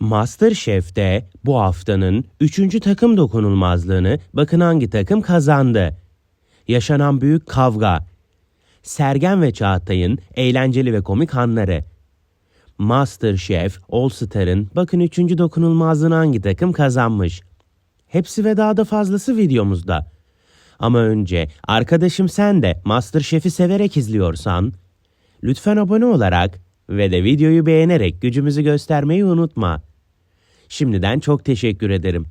Masterchef'te bu haftanın 3. takım dokunulmazlığını bakın hangi takım kazandı. Yaşanan büyük kavga. Sergen ve Çağatay'ın eğlenceli ve komik anları. Masterchef All Star'ın bakın 3. dokunulmazlığını hangi takım kazanmış. Hepsi ve daha da fazlası videomuzda. Ama önce arkadaşım sen de Masterchef'i severek izliyorsan lütfen abone olarak ve de videoyu beğenerek gücümüzü göstermeyi unutma. Şimdiden çok teşekkür ederim.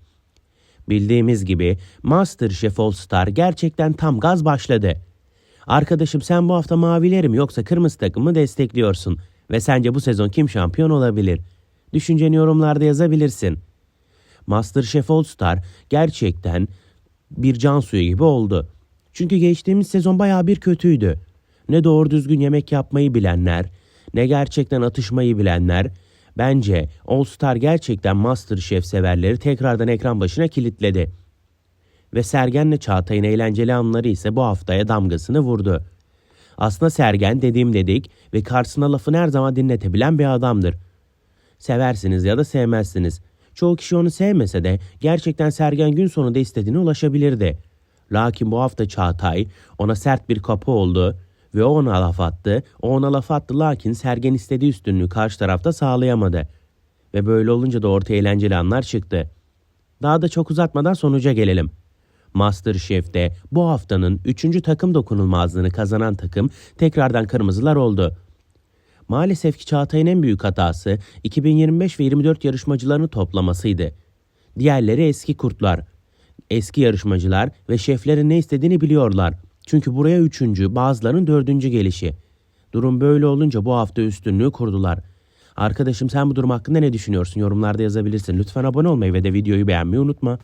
Bildiğimiz gibi MasterChef All Star gerçekten tam gaz başladı. Arkadaşım sen bu hafta mavileri mi yoksa kırmızı takımı destekliyorsun ve sence bu sezon kim şampiyon olabilir? Düşünceni yorumlarda yazabilirsin. MasterChef All Star gerçekten bir can suyu gibi oldu. Çünkü geçtiğimiz sezon bayağı bir kötüydü. Ne doğru düzgün yemek yapmayı bilenler, ne gerçekten atışmayı bilenler. Bence All Star gerçekten MasterChef severleri tekrardan ekran başına kilitledi. Ve Sergen'le Çağatay'ın eğlenceli anları ise bu haftaya damgasını vurdu. Aslında Sergen dediğim dedik ve karşısına lafını her zaman dinletebilen bir adamdır. Seversiniz ya da sevmezsiniz. Çoğu kişi onu sevmese de gerçekten Sergen gün sonunda istediğine ulaşabilirdi. Lakin bu hafta Çağatay ona sert bir kapı oldu ve o ona laf attı. O ona laf attı lakin Sergen istediği üstünlüğü karşı tarafta sağlayamadı. Ve böyle olunca da ortaya eğlenceli anlar çıktı. Daha da çok uzatmadan sonuca gelelim. Masterchef'te bu haftanın 3. takım dokunulmazlığını kazanan takım tekrardan kırmızılar oldu. Maalesef ki Çağatay'ın en büyük hatası 2025 ve 24 yarışmacılarını toplamasıydı. Diğerleri eski kurtlar. Eski yarışmacılar ve şeflerin ne istediğini biliyorlar. Çünkü buraya üçüncü, bazılarının dördüncü gelişi. Durum böyle olunca bu hafta üstünlüğü kurdular. Arkadaşım sen bu durum hakkında ne düşünüyorsun? Yorumlarda yazabilirsin. Lütfen abone olmayı ve de videoyu beğenmeyi unutma.